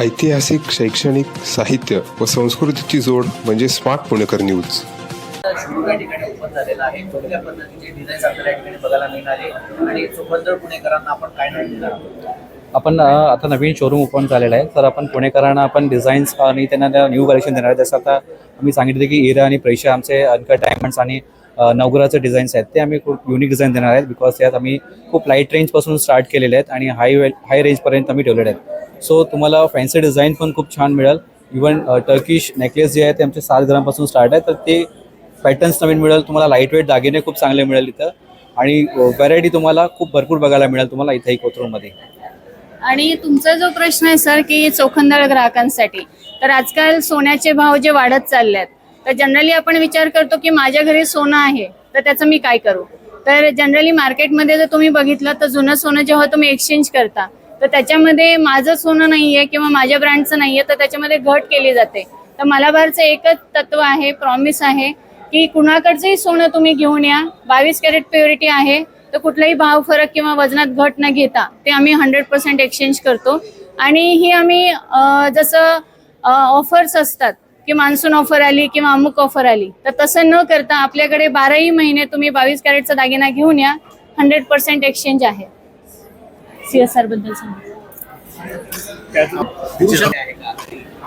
ऐतिहासिक शैक्षणिक साहित्य व संस्कृतीची जोड म्हणजे स्मार्ट पुणेकर न्यूज. शोरूम या ठिकाणी ओपन झालेला आहे. कुठल्या पद्धतीचे डिझाईन्स आपल्याला या ठिकाणी बघायला मिळणारे आणि चोपंदर पुणेकरांना आपण काय नाही आता नवीन शोरूम ओपन झालेलं आहे. तर आपण पुणेकरांना आपण डिझाईन्स आणि त्यांना न्यू कलेक्शन देणार आहे जसं आता आम्ही सांगितलं की एरा आणि प्रेशा आमचे अनकट डायमंड्स आणि अ, नवग्रहाचे डिझाईन्स आहेत. ते आम्ही खूप युनिक डिझाईन देणार आहेत बिकॉज त्यात आम्ही खूप लाइट रेंजपासून स्टार्ट केलेले आहेत आणि हाय हाय रेंजपर्यंत आम्ही ठेवलेले आहेत. सो तुम्हाला फॅन्सी डिझाईन पण खूप छान मिळेल. इवन टर्किश नेकलेस जे आहे ते आमचे सात ग्रामपासून स्टार्ट आहे तर ते पॅटर्न्स नवीन मिळेल. तुम्हाला लाइट वेट दागिने खूप चांगले मिळेल इथं. आणि व्हरायटी तुम्हाला खूप भरपूर बघायला मिळेल तुम्हाला इथंही कोथरूडमध्ये. आणि तुमचा जो प्रश्न आहे सर की चोखंदळ ग्राहकांसाठी तर आजकाल सोन्याचे भाव जे वाढत चालले आहेत तर जनरली आपण विचार करतो की माझ्या घरी सोनं आहे तर त्याचं मी काय करू? तर जनरली मार्केटमध्ये जर तुम्ही बघितलं तर जुनं सोनं जेव्हा तुम्ही एक्सचेंज करता तर त्याच्यामध्ये माझं सोनं नाही आहे किंवा माझ्या ब्रँडचं नाही आहे तर त्याच्यामध्ये घट केली जाते. तर मलाबारचं एकच तत्व आहे प्रॉमिस आहे की कुणाकडचंही सोनं तुम्ही घेऊन या. बावीस कॅरेट प्युरिटी आहे. तर कुठलाही भाव फरक किंवा वजनात घट न घेता ते आम्ही हंड्रेड पर्सेंट एक्सचेंज करतो. आणि ही आम्ही जसं ऑफर्स असतात की मान्सून ऑफर आली किंवा अमुक ऑफर आली तर तसं न करता आपल्याकडे बाराही महिने तुम्ही बावीस कॅरेटचा दागिना घेऊन या. हंड्रेड पर्सेंट एक्सचेंज आहे. सी एस आरबद्दल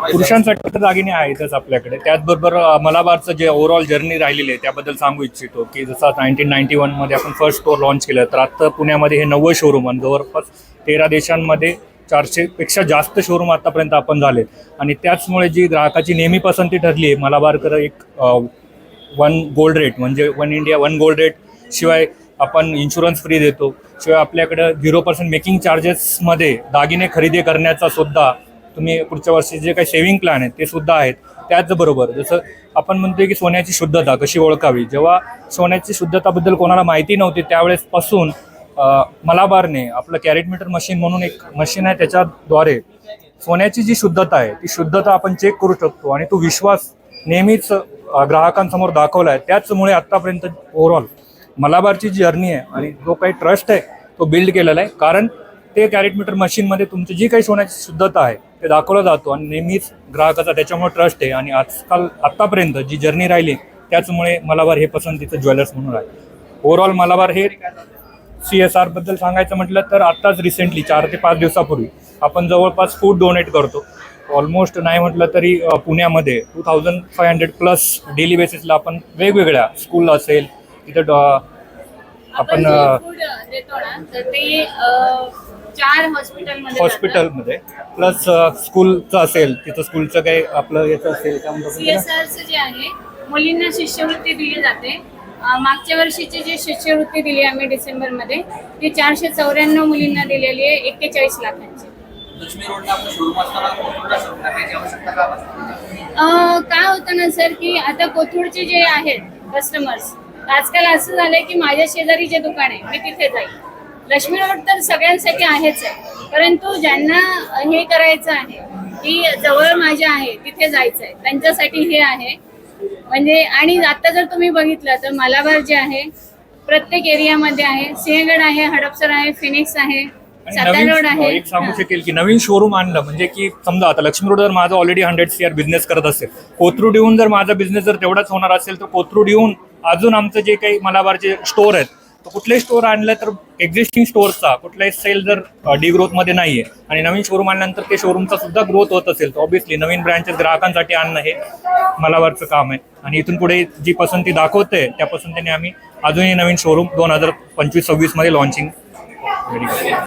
पुरुषांसाठी तर दागिने आहेतच आपल्याकडे. त्याचबरोबर मलाबारचं जे ओव्हरऑल जर्नी राहिलेली आहे त्याबद्दल सांगू इच्छितो की जसं नाईन्टीन नाईन्टी वनमध्ये आपण फर्स्ट स्टोअर लॉन्च केलं तर आत्ता पुण्यामध्ये हे नव्वद शोरूम आणि जवळपास तेरा देशांमध्ये चारशेपेक्षा जास्त शोरूम आतापर्यंत आपण झाले आणि त्याचमुळे जी ग्राहकाची नेहमी पसंती ठरली आहे मलाबारकर एक वन गोल्ड रेट म्हणजे one India one gold rate शिवाय आपण इन्शुरन्स फ्री देतो. शिवाय आपल्याकडं झिरो पर्सेंट मेकिंग चार्जेसमध्ये दागिने खरेदी करण्याचा सुद्धा तुम्ही पुढच्या वर्षी जे काही सेव्हिंग प्लॅन आहेत ते सुद्धा आहेत. त्याचबरोबर जसं आपण म्हणतोय की सोन्याची शुद्धता कशी ओळखावी? जेव्हा सोन्याची शुद्धताबद्दल कोणाला माहिती नव्हती त्यावेळेसपासून मलाबारने आपलं कॅरेटमीटर मशीन म्हणून एक मशीन आहे त्याच्याद्वारे सोन्याची जी शुद्धता आहे ती शुद्धता आपण चेक करू शकतो आणि तो विश्वास नेहमीच ग्राहकांसमोर दाखवला आहे त्याचमुळे आत्तापर्यंत ओव्हरऑल मलाबारची जर्नी आहे आणि जो काही ट्रस्ट आहे तो बिल्ड केलेला आहे. कारण ते कॅरेट मीटर मशीनमध्ये तुमची जी काही सोन्याची शुद्धता आहे ते दाखवला जातो आणि नेहमीच ग्राहकाचा त्याच्यामुळे ट्रस्ट आहे. आणि आजकाल आत्तापर्यंत जी जर्नी राहिली त्याचमुळे मलाबार हे पसंतीचं ज्वेलर्स म्हणून आहे. ओव्हरऑल मलाबार हे सी एस आरबद्दल सांगायचं म्हटलं तर आत्ताच रिसेंटली चार ते पाच दिवसापूर्वी आपण जवळपास फूड डोनेट करतो. ऑलमोस्ट नाही म्हटलं तरी पुण्यामध्ये two thousand five hundred plus daily बेसिसला आपण वेगवेगळ्या स्कूल असेल तिथं डॉ- आपण हॉस्पिटलमध्ये हॉस्पिटलमध्ये प्लस स्कूलचं असेल तिथं स्कूलचं काही आपलं याचं असेल जे आहे मुलींना शिष्यवृत्ती दिली जाते. मागच्या वर्षीची जी शिष्यवृत्ती दिली आम्ही डिसेंबरमध्ये ती चारशे चौऱ्याण्णव मुलींना दिलेली आहे एक्केचाळीस लाखांची. लक्ष्मी रोडला आपलं शोरूम असताना कोथरूडला शोरूम टाकायची आवश्यकता का भासते? अं, काय होतं ना सर की आता कोथरूडचे जे आहेत कस्टमर्स आजकाल असं झालंय की माझ्या शेजारी जे दुकान आहे मी तिथे जाईल लक्ष्मी रोड तर सगळ्यांसाठी आहेच आहे. परंतु ज्यांना हे करायचं आहे की जवळ माझ्या आहे तिथे जायचं आहे त्यांच्यासाठी हे आहे. म्हणजे आणि आता जर तुम्ही बघितलं तर मालाबार जे आहे प्रत्येक एरियामध्ये आहे. सिंहगड आहे हडपसर आहे फिनिक्स आहे सातारा रोड आहे. एक सांगू हा. शकेल की नवीन शोरूम आणलं म्हणजे की समजा आता लक्ष्मी रोडवर माझा already hundred C R business करत असेल कोथरूड येऊन जर माझा बिझनेस जर तेवढाच होणार असेल तर कोथरूड येऊन अजून आमचं जे काही मलाबारचे स्टोर आहेत तर कुठलेही स्टोर आणलं तर एक्झिस्टिंग स्टोअरचा कुठलाही सेल जर डी ग्रोथमध्ये नाही आहे आणि नवीन शोरूम आणल्यानंतर ते शोरूमचा सुद्धा ग्रोथ होत असेल तर ऑब्व्हियसली नवीन ब्रँचेस ग्राहकांसाठी आणणं हे मलाबारचं काम आहे. आणि इथून पुढे जी पसंती दाखवते त्या पसंतीने आम्ही अजूनही नवीन शोरूम दोन हजार पंचवीस सव्वीसमध्ये लॉन्चिंग